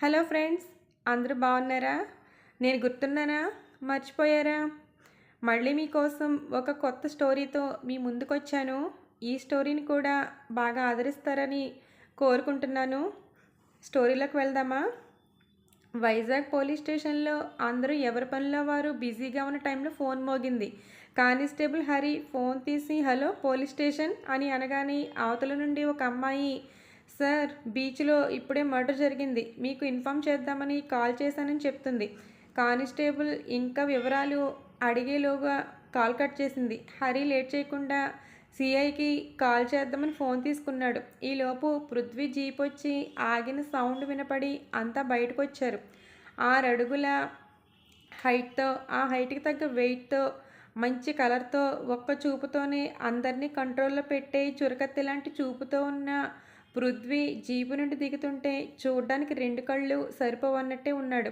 Hello friends అందరూ బాగున్నారా? నేను గుర్తున్నానా? మర్చిపోయారా? మళ్ళీ మీకోసం ఒక కొత్త స్టోరీతో మీ ముందుకు వచ్చాను ఈ స్టోరీని కూడా బాగా ఆదరిస్తారని కోరుకుంటున్నాను. స్టోరీలోకి వెళ్దామా? వైజాగ్ పోలీస్ స్టేషన్లో అందరూ ఎవరి పనిలో వారు బిజీగా ఉన్న టైంలో ఫోన్ మోగింది. కానిస్టేబుల్ హరి ఫోన్ తీసి హలో పోలీస్ స్టేషన్ అని అనగానే అవతల నుండి ఒక అమ్మాయి సార్ బీచ్లో ఇప్పుడే మర్డర్ జరిగింది. మీకు ఇన్ఫామ్ చేద్దామని కాల్ చేశానని చెప్తుంది. కానిస్టేబుల్ ఇంకా వివరాలు అడిగేలోగా కాల్ కట్ చేసింది. హరి లేట్ చేయకుండా సిఐకి కాల్ చేద్దామని ఫోన్ తీసుకున్నాడు. ఈలోపు పృథ్వీ జీప్ వచ్చి ఆగిన సౌండ్ వినపడి అంతా బయటకు వచ్చారు ఆరడుగుల అడుగుల హైట్తో ఆ హైట్కి తగ్గ వెయిట్తో మంచి కలర్తో ఒక్క చూపుతోనే అందరినీ కంట్రోల్లో పెట్టే చురకత్తి లాంటి చూపుతో ఉన్న పృథ్వీ జీపు నుండి దిగుతుంటే చూడ్డానికి రెండు కళ్ళు సరిపోవన్నట్టే ఉన్నాడు.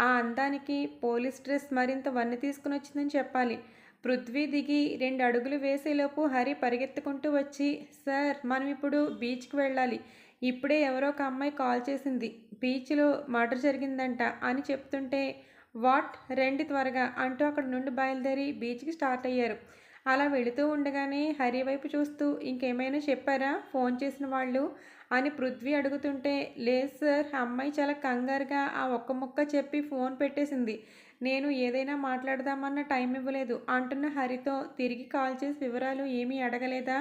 ఆ అందానికి పోలీస్ డ్రెస్ మరింత వన్నె తీసుకుని వచ్చిందని చెప్పాలి. పృథ్వీ దిగి రెండు అడుగులు వేసేలోపు హరి పరిగెత్తుకుంటూ వచ్చి సార్ మనం ఇప్పుడు బీచ్కి వెళ్ళాలి. ఇప్పుడే ఎవరో ఒక అమ్మాయి కాల్ చేసింది. బీచ్లో మర్డర్ జరిగిందంట అని చెప్తుంటే వాట్? రెండు త్వరగా అంటూ అక్కడ నుండి బయలుదేరి బీచ్కి స్టార్ట్ అయ్యారు. అలా వెళుతూ ఉండగానే హరి వైపు చూస్తూ ఇంకేమైనా చెప్పారా? ఫోన్ చేసిన వాళ్ళు? అని పృథ్వీ అడుగుతుంటే లేదు సార్ అమ్మాయి చాలా కంగారుగా ఆ ఒక్క ముక్క చెప్పి ఫోన్ పెట్టేసింది. నేను ఏదైనా మాట్లాడదామన్న టైం ఇవ్వలేదు. అంటున్న హరితో తిరిగి కాల్ చేసి వివరాలు ఏమీ అడగలేదా?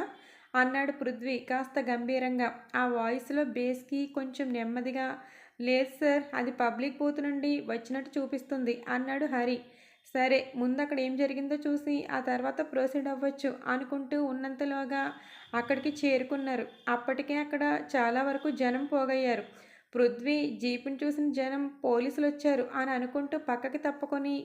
అన్నాడు పృథ్వీ కాస్త గంభీరంగా. ఆ వాయిస్లో బేస్కి కొంచెం నెమ్మదిగా లేదు సార్ అది పబ్లిక్ బూత్ నుండి వచ్చినట్టు చూపిస్తుంది అన్నాడు హరి. సరే ముందు అక్కడ ఏం జరిగిందో చూసి ఆ తర్వాత ప్రొసీడ్ అవ్వచ్చు అనుకుంటూ ఉన్నంతలోగా అక్కడికి చేరుకున్నారు. అప్పటికే అక్కడ చాలా వరకు జనం పోగయ్యారు. పృథ్వీ జీపుని చూసిన జనం పోలీసులు వచ్చారు అని అనుకుంటూ పక్కకి తప్పుకొని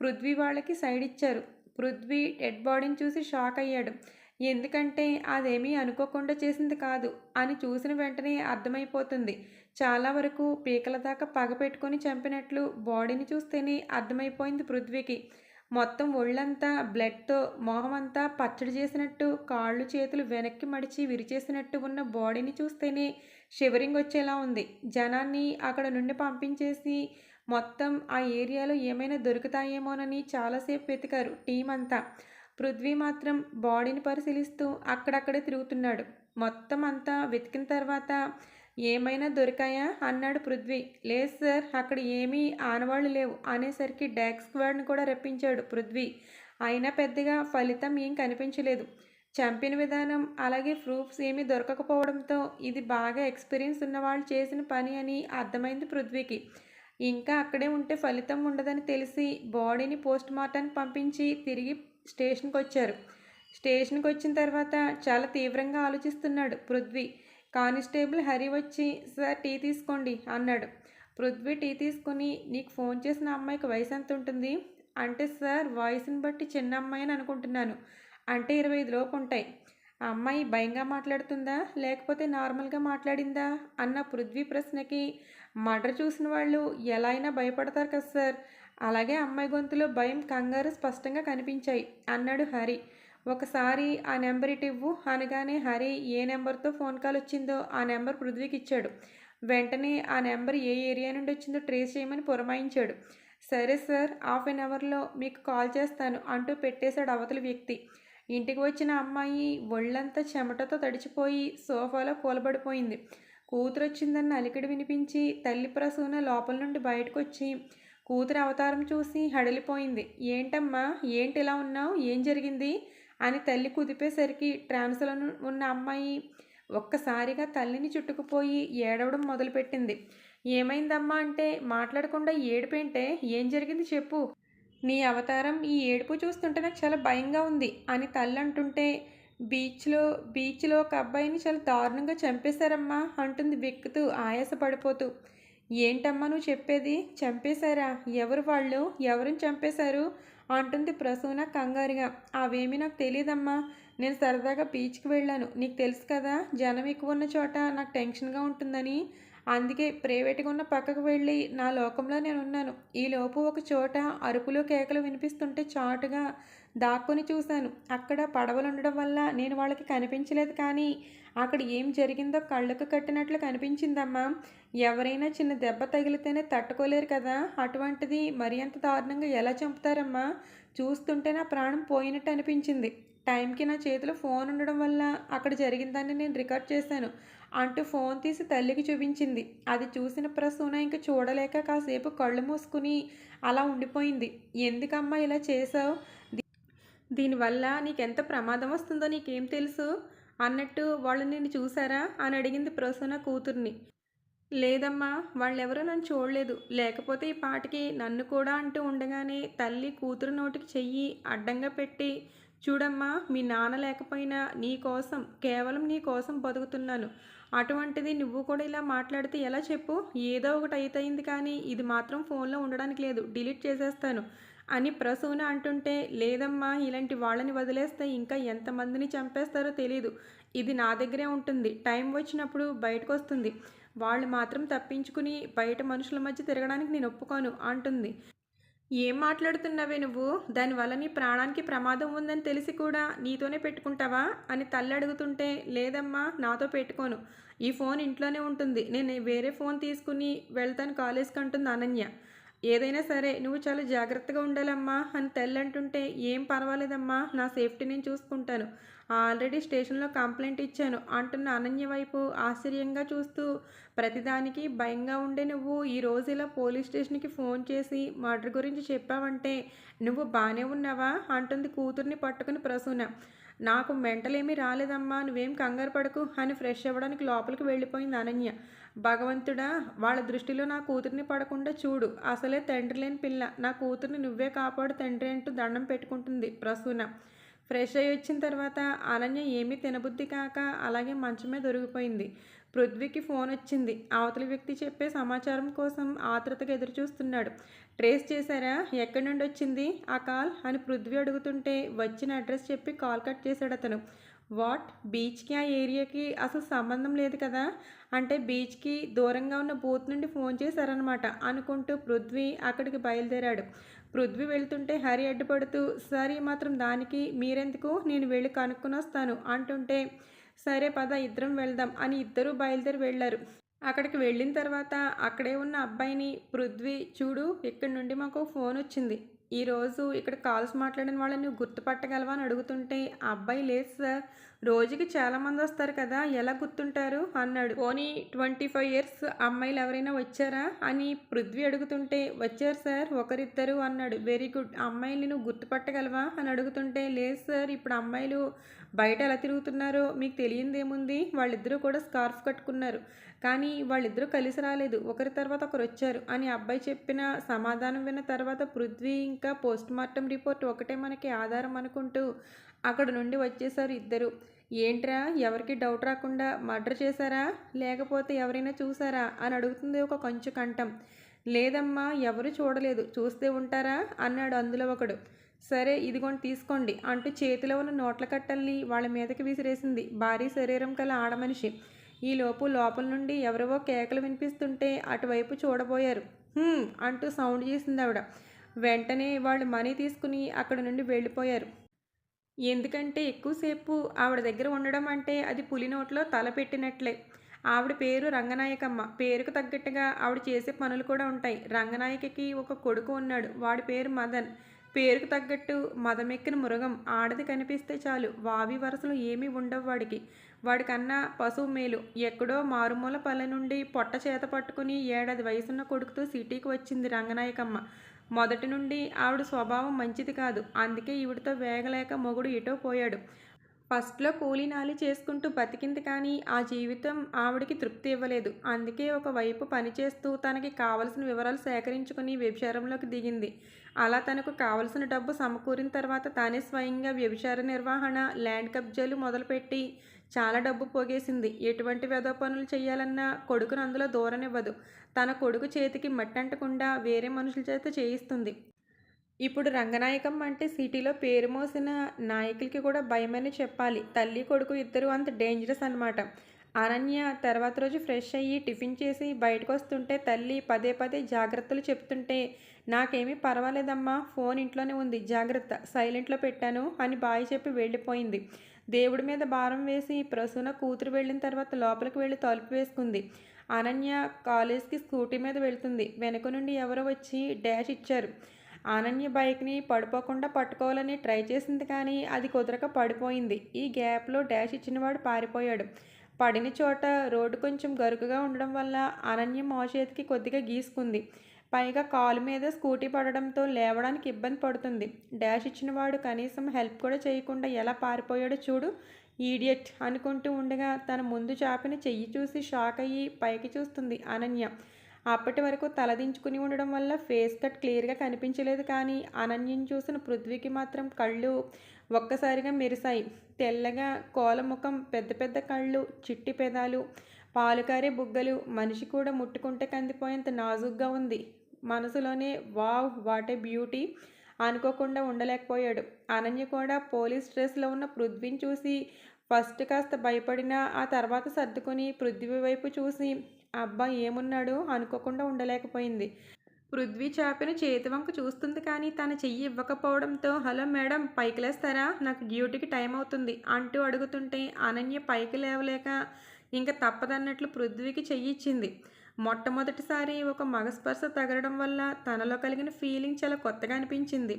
పృథ్వీ వాళ్ళకి సైడ్ ఇచ్చారు. పృథ్వీ డెడ్ బాడీని చూసి షాక్ అయ్యాడు. ఎందుకంటే అదేమీ అనుకోకుండా చేసింది కాదు అని చూసిన వెంటనే అర్థమైపోతుంది. చాలా వరకు పీకల దాకా పగ పెట్టుకొని చంపినట్లు బాడీని చూస్తేనే అర్థమైపోయింది పృథ్వీకి. మొత్తం ఒళ్ళంతా బ్లడ్తో మొహమంతా పచ్చడి చేసినట్టు కాళ్ళు చేతులు వెనక్కి మడిచి విరిచేసినట్టు ఉన్న బాడీని చూస్తేనే షివరింగ్ వచ్చేలా ఉంది. జనాన్ని అక్కడ నుండి పంపించేసి మొత్తం ఆ ఏరియాలో ఏమైనా దొరుకుతాయేమోనని చాలాసేపు వెతికారు టీం అంతా పృథ్వీ మాత్రం బాడీని పరిశీలిస్తూ అక్కడక్కడే తిరుగుతున్నాడు. మొత్తం అంతా వెతికిన తర్వాత ఏమైనా దొరికాయా? అన్నాడు పృథ్వీ. లేదు సార్ అక్కడ ఏమీ ఆనవాళ్ళు లేవు అనేసరికి డాక్ స్క్వాడ్ని కూడా రప్పించాడు పృథ్వీ. అయినా పెద్దగా ఫలితం ఏం కనిపించలేదు. చంపిన విధానం అలాగే ప్రూఫ్స్ ఏమీ దొరకకపోవడంతో ఇది బాగా ఎక్స్పీరియన్స్ ఉన్న వాళ్ళు చేసిన పని అని అర్థమైంది పృథ్వీకి. ఇంకా అక్కడే ఉంటే ఫలితం ఉండదని తెలిసి బాడీని పోస్ట్ మార్టానికి పంపించి తిరిగి స్టేషన్కి వచ్చారు స్టేషన్కి వచ్చిన తర్వాత చాలా తీవ్రంగా ఆలోచిస్తున్నాడు పృథ్వీ. కానిస్టేబుల్ హరి వచ్చి సార్ టీ తీసుకోండి అన్నాడు. పృథ్వీ టీ తీసుకుని నీకు ఫోన్ చేసిన అమ్మాయికి వయసు ఎంత ఉంటుంది? అంటే సార్ వాయిస్ని బట్టి చిన్న అమ్మాయి అని అనుకుంటున్నాను. అంటే ఇరవై ఐదు లోపు ఉంటాయి. ఆ అమ్మాయి భయంగా మాట్లాడుతుందా? లేకపోతే నార్మల్గా మాట్లాడిందా? అన్న పృథ్వీ ప్రశ్నకి మర్డర్ చూసిన వాళ్ళు ఎలా అయినా భయపడతారు కదా సార్. అలాగే అమ్మాయి గొంతులో భయం కంగారు స్పష్టంగా కనిపించాయి. అన్నాడు హరి. ఒకసారి ఆ నెంబర్ ఇటు ఇవ్వు అనగానే హరి ఏ నెంబర్తో ఫోన్ కాల్ వచ్చిందో ఆ నెంబర్ పృథ్వీకి ఇచ్చాడు. వెంటనే ఆ నెంబర్ ఏ ఏరియా నుండి వచ్చిందో ట్రేస్ చేయమని పురమాయించాడు. సరే సార్ హాఫ్ అన్ అవర్లో మీకు కాల్ చేస్తాను అంటూ పెట్టేశాడు అవతలి వ్యక్తి. ఇంటికి వచ్చిన అమ్మాయి ఒళ్ళంతా చెమటతో తడిచిపోయి సోఫాలో కూలబడిపోయింది. కూతురొచ్చిందన్న అలికిడి వినిపించి తల్లి ప్రసూన లోపల నుండి బయటకు వచ్చి కూతురు అవతారం చూసి హడలిపోయింది. ఏంటమ్మా ఏంటి ఇలా ఉన్నావు? ఏం జరిగింది? అని తల్లి కుదిపేసరికి ట్రాన్స్లో ఉన్న అమ్మాయి ఒక్కసారిగా తల్లిని చుట్టుకుపోయి ఏడవడం మొదలుపెట్టింది. ఏమైందమ్మా అంటే మాట్లాడకుండా ఏడుపేంటే ఏం జరిగింది చెప్పు? నీ అవతారం ఈ ఏడుపు చూస్తుంటే నాకు చాలా భయంగా ఉంది అని తల్లి అంటుంటే బీచ్లో బీచ్లో ఒక అబ్బాయిని చాలా దారుణంగా చంపేశారమ్మా అంటుంది వెక్కుతూ ఆయాస పడిపోతూ ఏంటమ్మా నువ్వు చెప్పేది? చంపేశారా? ఎవరు వాళ్ళు? ఎవరిని చంపేశారు? అంటుంది ప్రసూన కంగారుగా. అవేమీ నాకు తెలియదమ్మా నేను సరదాగా బీచ్కి వెళ్ళాను. నీకు తెలుసు కదా జనం ఎక్కువ ఉన్న చోట నాకు టెన్షన్గా ఉంటుందని. అందుకే ప్రైవేట్గా ఉన్న పక్కకు వెళ్ళి నా లోకంలో నేను ఉన్నాను. ఈలోపు ఒక చోట అరుపులు కేకలు వినిపిస్తుంటే చాటుగా దాక్కుని చూశాను. అక్కడ పడవలు ఉండడం వల్ల నేను వాళ్ళకి కనిపించలేదు కానీ అక్కడ ఏం జరిగిందో కళ్ళకు కట్టినట్లు కనిపించిందమ్మా. ఎవరైనా చిన్న దెబ్బ తగిలితేనే తట్టుకోలేరు కదా. అటువంటిది మరి అంత దారుణంగా ఎలా చంపుతారమ్మా? చూస్తుంటే నా ప్రాణం పోయినట్టు అనిపించింది. టైంకి నా చేతిలో ఫోన్ ఉండడం వల్ల అక్కడ జరిగిందాన్ని నేను రికార్డ్ చేశాను. అంటూ ఫోన్ తీసి తల్లికి చూపించింది. అది చూసిన ప్రసూన ఇంక చూడలేక కాసేపు కళ్ళు మూసుకుని అలా ఉండిపోయింది. ఎందుకమ్మా ఇలా చేసావు దీనివల్ల నీకెంత ప్రమాదం వస్తుందో నీకేం తెలుసు? అన్నట్టు వాళ్ళు నిన్ను చూసారా? అని అడిగింది ప్రసూన కూతుర్ని. లేదమ్మా వాళ్ళెవరూ నన్ను చూడలేదు. లేకపోతే ఈ పాటికి నన్ను కూడా అంటూ ఉండగానే తల్లి కూతురు నోటికి చెయ్యి అడ్డంగా పెట్టి చూడమ్మా మీ నాన్న లేకపోయినా నీ కోసం కేవలం నీ కోసం బతుకుతున్నాను. అటువంటిది నువ్వు కూడా ఇలా మాట్లాడితే ఎలా చెప్పు? ఏదో ఒకటి అయితయింది కానీ ఇది మాత్రం ఫోన్లో ఉండడానికి లేదు. డిలీట్ చేసేస్తాను. అని ప్రసూన అంటుంటే లేదమ్మా ఇలాంటి వాళ్ళని వదిలేస్తే ఇంకా ఎంతమందిని చంపేస్తారో తెలీదు. ఇది నా దగ్గరే ఉంటుంది. టైం వచ్చినప్పుడు బయటకు వస్తుంది వాళ్ళు మాత్రం తప్పించుకుని బయట మనుషుల మధ్య తిరగడానికి నేను ఒప్పుకోను అంటుంది. ఏం మాట్లాడుతున్నావే నువ్వు? దానివల్ల నీ ప్రాణానికి ప్రమాదం ఉందని తెలిసి కూడా నీతోనే పెట్టుకుంటావా? అని తల్లి అడుగుతుంటే లేదమ్మా నాతో పెట్టుకోను. ఈ ఫోన్ ఇంట్లోనే ఉంటుంది. నేను వేరే ఫోన్ తీసుకుని వెళ్తాను కాలేజ్కి అంటుంది అనన్య. ఏదైనా సరే నువ్వు చాలా జాగ్రత్తగా ఉండాలమ్మా అని తల్లి అంటుంటే ఏం పర్వాలేదమ్మా నా సేఫ్టీ నేను చూసుకుంటాను. ఆల్రెడీ స్టేషన్లో కంప్లైంట్ ఇచ్చాను. అంటున్న అనన్య వైపు ఆశ్చర్యంగా చూస్తూ ప్రతిదానికి భయంగా ఉండే నువ్వు ఈ రోజు ఇలా పోలీస్ స్టేషన్కి ఫోన్ చేసి మర్డర్ గురించి చెప్పావంటే నువ్వు బాగానే ఉన్నావా? అంటుంది కూతుర్ని పట్టుకుని ప్రసూన. నాకు మెంటలేమీ రాలేదమ్మా నువ్వేం కంగారు పడకు అని ఫ్రెష్ అవ్వడానికి లోపలికి వెళ్ళిపోయింది అనన్య. భగవంతుడా వాళ్ళ దృష్టిలో నా కూతుర్ని పడకుండా చూడు. అసలే తండ్రి లేని పిల్ల. నా కూతుర్ని నువ్వే కాపాడు తండ్రి అంటూ దండం పెట్టుకుంటుంది ప్రసూన. ఫ్రెష్ అయ్యి వచ్చిన తర్వాత అనన్య ఏమీ తినబుద్ధి కాక అలాగే మంచం మీద దొరికిపోయింది పృథ్వీకి ఫోన్ వచ్చింది. అవతలి వ్యక్తి చెప్పే సమాచారం కోసం ఆతృతగా ఎదురు చూస్తున్నాడు ట్రేస్ చేశారా? ఎక్కడి నుండి వచ్చింది? ఆ కాల్? అని పృథ్వీ అడుగుతుంటే వచ్చిన అడ్రస్ చెప్పి కాల్ కట్ చేశాడు అతను. వాట్? బీచ్కి? ఆ ఏరియాకి అసలు సంబంధం లేదు కదా? అంటే బీచ్కి దూరంగా ఉన్న బూత్ నుండి ఫోన్ చేశారనమాట అనుకుంటూ పృథ్వీ అక్కడికి బయలుదేరాడు. పృథ్వీ వెళ్తుంటే హరి అడ్డుపడుతూ సరే మాత్రం దానికి మీరెందుకు? నేను వెళ్ళి కనుక్కొని వస్తాను అంటుంటే సరే పద ఇద్దరం వెళ్దాం అని ఇద్దరూ బయలుదేరి వెళ్ళారు. అక్కడికి వెళ్ళిన తర్వాత అక్కడే ఉన్న అబ్బాయిని పృథ్వీ చూడు ఇక్కడి నుండి మాకు ఫోన్ వచ్చింది. ఈరోజు ఇక్కడ కాల్స్ మాట్లాడిన వాళ్ళని నువ్వు గుర్తుపట్టగలవా అని అడుగుతుంటే ఆ అబ్బాయి లేదు సార్. రోజుకి చాలామంది వస్తారు కదా ఎలా గుర్తుంటారు? అన్నాడు. పోనీ ట్వంటీ ఫైవ్ ఇయర్స్ అమ్మాయిలు ఎవరైనా వచ్చారా? అని పృథ్వీ అడుగుతుంటే వచ్చారు సార్ ఒకరిద్దరు అన్నాడు. Very good. అమ్మాయిలు నువ్వు గుర్తుపట్టగలవా? అని అడుగుతుంటే లేదు సార్ ఇప్పుడు అమ్మాయిలు బయట ఎలా తిరుగుతున్నారో మీకు తెలియందేముంది? వాళ్ళిద్దరూ కూడా స్కార్ఫ్ కట్టుకున్నారు. కానీ వాళ్ళిద్దరూ కలిసి రాలేదు. ఒకరి తర్వాత ఒకరు వచ్చారు అని అబ్బాయి చెప్పిన సమాధానం విన్న తర్వాత పృథ్వీ ఇంకా పోస్ట్ మార్టం రిపోర్ట్ ఒకటే మనకి ఆధారం అనుకుంటూ అక్కడ నుండి వచ్చేసారు ఇద్దరు. ఏంట్రా? ఎవరికి డౌట్ రాకుండా మర్డర్ చేశారా? లేకపోతే ఎవరైనా చూసారా అని అడుగుతుంది ఒక కొంచెం కంఠం. లేదమ్మా ఎవరు చూడలేదు. చూస్తే ఉంటారా? అన్నాడు అందులో ఒకడు. సరే ఇదిగోండి తీసుకోండి అంటూ చేతిలో ఉన్న నోట్ల కట్టల్ని వాళ్ళ మీదకి విసిరేసింది. భారీ శరీరం కల ఆడమనిషి ఈలోపు లోపల నుండి ఎవరివో కేకలు వినిపిస్తుంటే అటువైపు చూడబోయారు. అంటూ సౌండ్ చేసింది ఆవిడ. వెంటనే వాళ్ళు మనీ తీసుకుని అక్కడ నుండి వెళ్ళిపోయారు. ఎందుకంటే ఎక్కువసేపు ఆవిడ దగ్గర ఉండడం అంటే అది పులి నోట్లో తల పెట్టినట్లే. ఆవిడ పేరు రంగనాయకమ్మ. పేరుకు తగ్గట్టుగా ఆవిడ చేసే పనులు కూడా ఉంటాయి. రంగనాయకకి ఒక కొడుకు ఉన్నాడు. వాడి పేరు మదన్. పేరుకు తగ్గట్టు మదమెక్కిన మృగం ఆడది కనిపిస్తే చాలు. వావి వరసలు ఏమీ ఉండవు వాడికి. వాడికన్నా పశువు మేలు. ఎక్కడో మారుమూల పల్లె నుండి పొట్ట చేత పట్టుకుని ఏడాది వయసున్న కొడుకుతో సిటీకి వచ్చింది రంగనాయకమ్మ. మొదటి నుండి ఆవిడ స్వభావం మంచిది కాదు. అందుకే ఈవిడతో వేగలేక మొగుడు ఎటో పోయాడు. ఫస్ట్లో కూలీనాలి చేసుకుంటూ బతికింది కానీ ఆ జీవితం ఆవిడకి తృప్తి ఇవ్వలేదు. అందుకే ఒకవైపు పనిచేస్తూ తనకి కావలసిన వివరాలు సేకరించుకుని వ్యభిచారంలోకి దిగింది. అలా తనకు కావలసిన డబ్బు సమకూరిన తర్వాత తానే స్వయంగా వ్యభిచార నిర్వహణ ల్యాండ్ కబ్జాలు మొదలుపెట్టి చాలా డబ్బు పోగేసింది. ఎటువంటి వెధవ పనులు చేయాలన్నా కొడుకును అందులో దూరనివ్వదు. తన కొడుకు చేతికి మట్టంటకుండా వేరే మనుషుల చేత చేయిస్తుంది. ఇప్పుడు రంగనాయకం అంటే సిటీలో పేరు మోసిన నాయకులకి కూడా భయమని చెప్పాలి. తల్లి కొడుకు ఇద్దరు అంత డేంజరస్ అనమాట అనన్య తర్వాత రోజు ఫ్రెష్ అయ్యి టిఫిన్ చేసి బయటకు వస్తుంటే తల్లి పదే పదే జాగ్రత్తలు చెప్తుంటే నాకేమీ పర్వాలేదమ్మా ఫోన్ ఇంట్లోనే ఉంది జాగ్రత్త సైలెంట్లో పెట్టాను అని బాయ్ చెప్పి వెళ్ళిపోయింది. దేవుడి మీద భారం వేసి ప్రసూన కూతురు వెళ్ళిన తర్వాత లోపలికి వెళ్ళి తలుపు వేసుకుంది. అనన్య కాలేజ్కి స్కూటీ మీద వెళ్తుంది. వెనక నుండి ఎవరో వచ్చి డాష్ ఇచ్చారు. అనన్య బైక్ని పడిపోకుండా పట్టుకోవాలని ట్రై చేసింది కానీ అది కుదరక పడిపోయింది. ఈ గ్యాప్లో డాష్ ఇచ్చినవాడు పారిపోయాడు. పడిన చోట రోడ్డు కొంచెం గరుకుగా ఉండడం వల్ల అనన్య మోచేతికి కొద్దిగా గీసుకుంది. పైగా కాలు మీద స్కూటీ పడడంతో లేవడానికి ఇబ్బంది పడుతుంది. డాష్ ఇచ్చినవాడు కనీసం హెల్ప్ కూడా చేయకుండా ఎలా పారిపోయాడో చూడు. ఈడియట్ అనుకుంటూ ఉండగా తన ముందు చాపిన చెయ్యి చూసి షాక్ అయ్యి పైకి చూస్తుంది అనన్య అప్పటి వరకు తలదించుకుని ఉండడం వల్ల ఫేస్ కట్ క్లియర్గా కనిపించలేదు కానీ అనన్యని చూసిన పృథ్వీకి మాత్రం కళ్ళు ఒక్కసారిగా మెరిశాయి. తెల్లగా కోలముఖం పెద్ద పెద్ద కళ్ళు చిట్టి పెదాలు పాలుకారే బుగ్గలు మనిషి కూడా ముట్టుకుంటే కందిపోయేంత నాజుగ్గా ఉంది. మనసులోనే వావ్ వాట్ ఏ బ్యూటీ అనుకోకుండా ఉండలేకపోయాడు. అనన్య కూడా పోలీస్ డ్రెస్లో ఉన్న పృథ్వీని చూసి ఫస్ట్ కాస్త భయపడినా ఆ తర్వాత సర్దుకొని పృథ్వీ వైపు చూసి అబ్బా ఏమున్నాడు? అనుకోకుండా ఉండలేకపోయింది. పృథ్వీ చాపిన చేతి వంక చూస్తుంది కానీ తన చెయ్యి ఇవ్వకపోవడంతో హలో మేడం పైకి లేస్తారా నాకు డ్యూటీకి టైం అవుతుంది అంటూ అడుగుతుంటే అనన్య పైకి లేవలేక ఇంకా తప్పదన్నట్లు పృథ్వీకి చెయ్యి ఇచ్చింది. మొట్టమొదటిసారి ఒక మగస్పర్శ తగలడం వల్ల తనలో కలిగిన ఫీలింగ్ చాలా కొత్తగా అనిపించింది.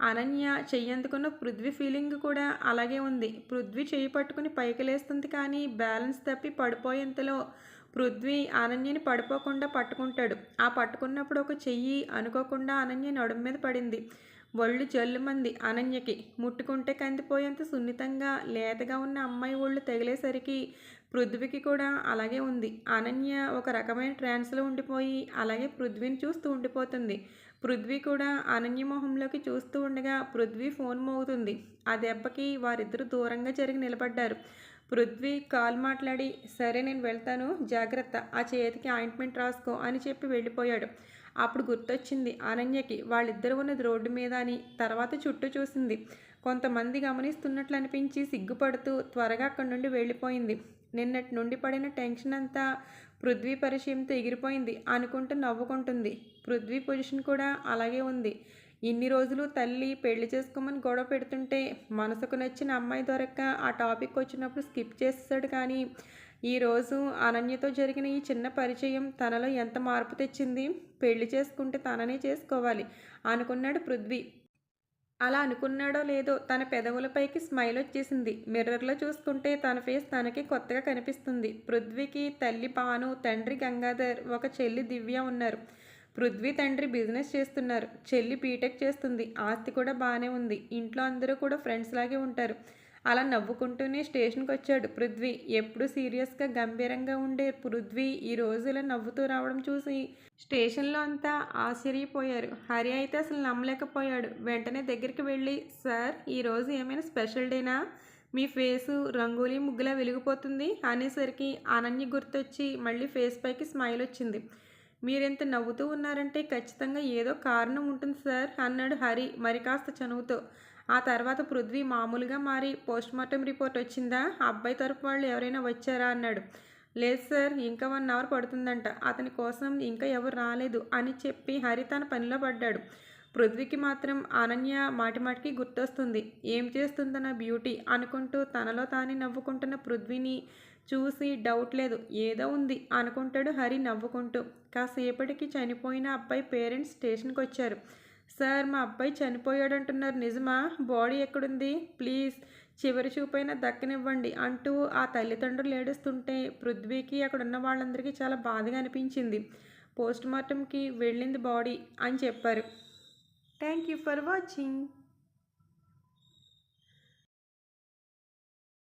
అనన్య చెయ్యందుకున్న పృథ్వీ ఫీలింగ్ కూడా అలాగే ఉంది. పృథ్వీ చేయి పట్టుకుని పైకి లేస్తుంది కానీ బ్యాలెన్స్ తప్పి పడిపోయేంతలో పృథ్వీ అనన్యని పడిపోకుండా పట్టుకుంటాడు. ఆ పట్టుకున్నప్పుడు ఒక చెయ్యి అనుకోకుండా అనన్య నడుము మీద పడింది. ఒళ్ళు జల్లుమంది అనన్యకి. ముట్టుకుంటే కందిపోయేంత సున్నితంగా లేతగా ఉన్న అమ్మాయి ఒళ్ళు తగిలేసరికి పృథ్వీకి కూడా అలాగే ఉంది. అనన్య ఒక రకమైన ట్రాన్స్లో ఉండిపోయి అలాగే పృథ్వీని చూస్తూ ఉండిపోతుంది. పృథ్వీ కూడా అనన్య మొహంలోకి చూస్తూ ఉండగా పృథ్వీ ఫోన్ మోగుతుంది. ఆ దెబ్బకి వారిద్దరూ దూరంగా జరిగి నిలబడ్డారు. పృథ్వీ కాల్ మాట్లాడి సరే నేను వెళ్తాను. జాగ్రత్త. ఆ చేతికి ఆయింట్మెంట్ రాసుకో అని చెప్పి వెళ్ళిపోయాడు. అప్పుడు గుర్తొచ్చింది అనన్యకి. వాళ్ళిద్దరు ఉన్నది రోడ్డు మీద అని తర్వాత చుట్టూ చూసింది. కొంతమంది గమనిస్తున్నట్లు అనిపించి సిగ్గుపడుతూ త్వరగా అక్కడి నుండి వెళ్ళిపోయింది. నిన్నటి నుండి పడిన టెన్షన్ అంతా పృథ్వీ పరిచయంతో ఎగిరిపోయింది అనుకుంటూ నవ్వుకుంటుంది. పృథ్వీ పొజిషన్ కూడా అలాగే ఉంది. ఇన్ని రోజులు తల్లి పెళ్ళి చేసుకోమని గొడవ పెడుతుంటే మనసుకు నచ్చిన అమ్మాయి దొరక్క ఆ టాపిక్ వచ్చినప్పుడు స్కిప్ చేస్తాడు కానీ ఈరోజు అనన్యతో జరిగిన ఈ చిన్న పరిచయం తనలో ఎంత మార్పు తెచ్చింది? పెళ్ళి చేసుకుంటే తననే చేసుకోవాలి అనుకున్నాడు పృథ్వీ. అలా అనుకున్నాడో లేదో తన పెదవులపైకి స్మైల్ వచ్చేసింది. మిర్రర్లో చూసుకుంటే తన ఫేస్ తనకి కొత్తగా కనిపిస్తుంది. పృథ్వీకి తల్లి పాను తండ్రి గంగాధర్ ఒక చెల్లి దివ్య ఉన్నారు. పృథ్వీ తండ్రి బిజినెస్ చేస్తున్నారు. చెల్లి బీటెక్ చేస్తుంది. ఆస్తి కూడా బాగానే ఉంది. ఇంట్లో అందరూ కూడా ఫ్రెండ్స్ లాగే ఉంటారు. అలా నవ్వుకుంటూనే స్టేషన్కి వచ్చాడు పృథ్వీ. ఎప్పుడు సీరియస్గా గంభీరంగా ఉండే పృథ్వీ ఈ రోజు ఇలా నవ్వుతూ రావడం చూసి స్టేషన్లో అంతా ఆశ్చర్యపోయారు. హరి అయితే అసలు నమ్మలేకపోయాడు. వెంటనే దగ్గరికి వెళ్ళి సార్ ఈరోజు ఏమైనా స్పెషల్ డేనా? మీ ఫేసు రంగోలీ ముగ్గులా వెలిగిపోతుంది. అనేసరికి అనన్య గుర్తొచ్చి మళ్ళీ ఫేస్ పైకి స్మైల్ వచ్చింది. మీరెంత నవ్వుతూ ఉన్నారంటే ఖచ్చితంగా ఏదో కారణం ఉంటుంది సార్ అన్నాడు హరి. మరి కాస్త చనువుతో. ఆ తర్వాత పృథ్వీ మామూలుగా మారి పోస్ట్ మార్టం రిపోర్ట్ వచ్చిందా? అబ్బాయి తరపు వాళ్ళు ఎవరైనా వచ్చారా? అన్నాడు. లేదు సార్ ఇంకా వన్ అవర్ పడుతుందంట. అతని కోసం ఇంకా ఎవరు రాలేదు అని చెప్పి హరి తన పనిలో పడ్డాడు. పృథ్వీకి మాత్రం అనన్య మాటిమాటికి గుర్తొస్తుంది. ఏం చేస్తుందన్న బ్యూటీ అనుకుంటూ తనలో తానే నవ్వుకుంటున్న పృథ్వీని చూసి డౌట్ లేదు. ఏదో ఉంది అనుకుంటాడు హరి నవ్వుకుంటూ. కాసేపటికి చనిపోయిన అబ్బాయి పేరెంట్స్ స్టేషన్కి వచ్చారు. సార్ మా అబ్బాయి చనిపోయాడంటున్నారు. నిజమా? బాడీ ఎక్కడుంది? ప్లీజ్ చివరి చూపైనా దక్కనివ్వండి అంటూ ఆ తల్లిదండ్రులు ఏడుస్తుంటే పృథ్వీకి అక్కడ ఉన్న వాళ్ళందరికీ చాలా బాధగా అనిపించింది. పోస్ట్ మార్టంకి వెళ్ళింది బాడీ అని చెప్పారు. Thank you for watching.